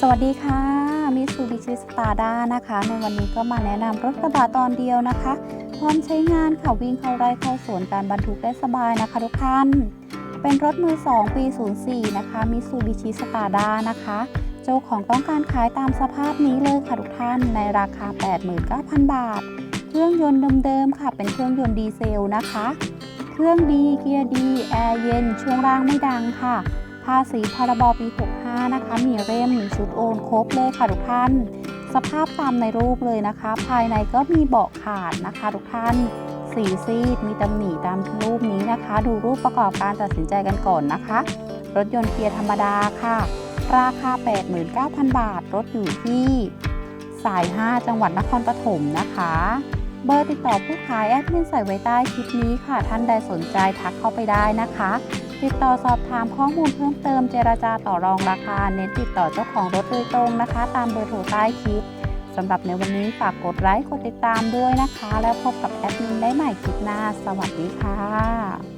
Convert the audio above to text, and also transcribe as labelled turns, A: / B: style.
A: สวัสดีค่ะมิสูบิชิสตาร์ด้านะคะ ในวันนี้ก็มาแนะนำรถกระบะตอนเดียวนะคะ พร้อมใช้งานค่ะวิ่งเข้าไร่เข้าสวนการบรรทุกได้สบายนะคะทุกท่าน เป็นรถมือ 2 ปี 04 นะคะมิสูบิชิสตาร์ด้านะคะ เจ้าของต้องการขายตามสภาพนี้เลยค่ะทุกท่านในราคา 89,000 บาท เครื่องยนต์เดิมๆค่ะ เป็นเครื่องยนต์ดีเซลนะคะ เครื่องดีเกียร์ดีแอร์เย็นช่วงล่างไม่ดังค่ะ ภาษีพรบปี 65 นะคะ มีเล่มมีชุดโอนครบเลยค่ะทุกท่าน สภาพตามในรูปเลยนะคะ ภายในก็มีเบาะขาดนะคะทุกท่านสีซีดมีตำหนิตามรูปนี้นะคะ ดูรูปประกอบการตัดสินใจกันก่อนนะคะ รถยนต์เกียร์ธรรมดาค่ะ ราคา 89,000 บาท รถอยู่ที่สาย 5 จังหวัดนครปฐมนะคะ เบอร์ติดต่อผู้ขายแอดมินใส่ไว้ใต้คลิปนี้ค่ะ ท่านใดสนใจทักเข้าไปได้นะคะ ติดต่อสอบถามข้อมูลเพิ่มเติมเจราจาต่อรองราคา เน้นติดต่อเจ้าของรถโดยตรงนะคะ ตามเบอร์โทรใต้คลิปสำหรับในวันนี้ฝากกดไลค์กดติดตามด้วยนะคะ แล้วพบกับแอดมินได้ใหม่คลิปหน้า สวัสดีค่ะ